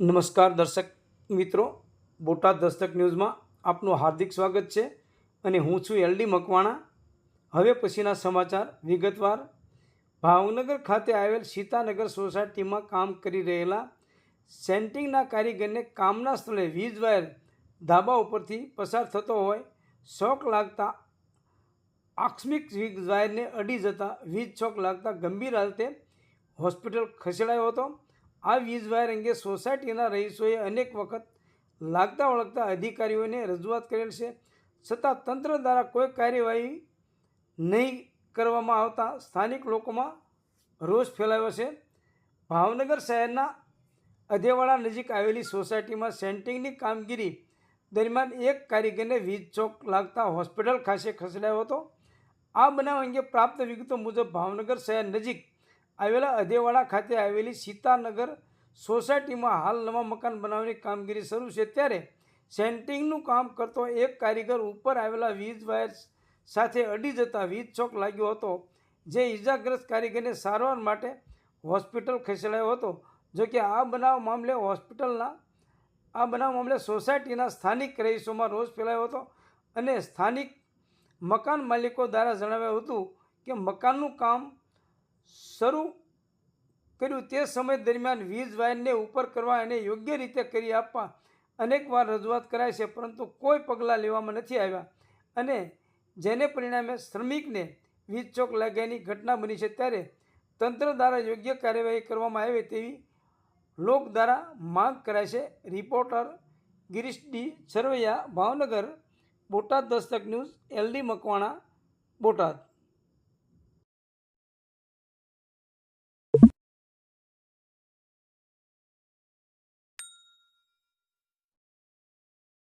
નમસ્કાર દર્શક મિત્રો, બોટાદ દસ્તક ન્યૂઝમાં આપનું હાર્દિક સ્વાગત છે અને હું છું એલડી મકવાણા. હવે પછીના સમાચાર વિગતવાર. ભાવનગર ખાતે આવેલ સીતાનગર સોસાયટીમાં કામ કરી રહેલા સેન્ટિંગના કારીગરને કામના સ્થળે વીજ વાયર ધાબા ઉપરથી પસાર થતો હોય, શોક લાગતા આકસ્મિક વીજ વાયરને અડી જતા વીજ શોક લાગતા ગંભીર હાલતે હોસ્પિટલ ખસેડાયો હતો. આ વીજવાયર અંગે સોસાયટીના રહીશોએ અનેક વખત લાગતા વળગતા અધિકારીઓને રજૂઆત કરેલ છે. છતાં તંત્ર દ્વારા કોઈ કાર્યવાહી નહીં કરવામાં આવતા સ્થાનિક લોકોમાં રોષ ફેલાયો છે. ભાવનગર શહેરના અધેવાડા નજીક આવેલી સોસાયટીમાં સેન્ટિંગની કામગીરી દરમિયાન એક કારીગરને વીજ ચોક લાગતા હોસ્પિટલ ખાતે ખસેડાયો હતો. આ બનાવ અંગે પ્રાપ્ત વિગતો મુજબ ભાવનગર શહેર નજીક આવેલા અધેવાડા ખાતે આવેલી સીતાનગર સોસાયટીમાં હાલ નવા મકાન બનાવવાની કામગીરી શરૂ છે. ત્યારે સેન્ટિંગનું કામ કરતો એક કારીગર ઉપર આવેલા વીજ વાયર સાથે અડી જતા વીજ ચોક લાગ્યો હતો, જે ઇજાગ્રસ્ત કારીગરને સારવાર માટે હોસ્પિટલ ખસેડાયો હતો. જોકે આ બનાવ મામલે હોસ્પિટલના, આ બનાવ મામલે સોસાયટીના સ્થાનિક રહીશોમાં રોષ ફેલાયો હતો અને સ્થાનિક મકાન માલિકો દ્વારા જણાવ્યું હતું કે મકાનનું કામ શરૂ કર્યું તે સમય દરમિયાન વીજ વાયરને ઉપર કરવા અને યોગ્ય રીતે કરી આપવા અનેકવાર રજૂઆત કરાય છે, પરંતુ કોઈ પગલાં લેવામાં નથી આવ્યા. અને જેને પરિણામે શ્રમિકને વીજ ચોક લાગ્યાની ઘટના બની છે, ત્યારે તંત્ર દ્વારા યોગ્ય કાર્યવાહી કરવામાં આવે તેવી લોક દ્વારા માંગ કરાય છે. Reporter Girish D Sarvaiya Bhavnagar, Botad Dastak news, LD Makwana, Botad.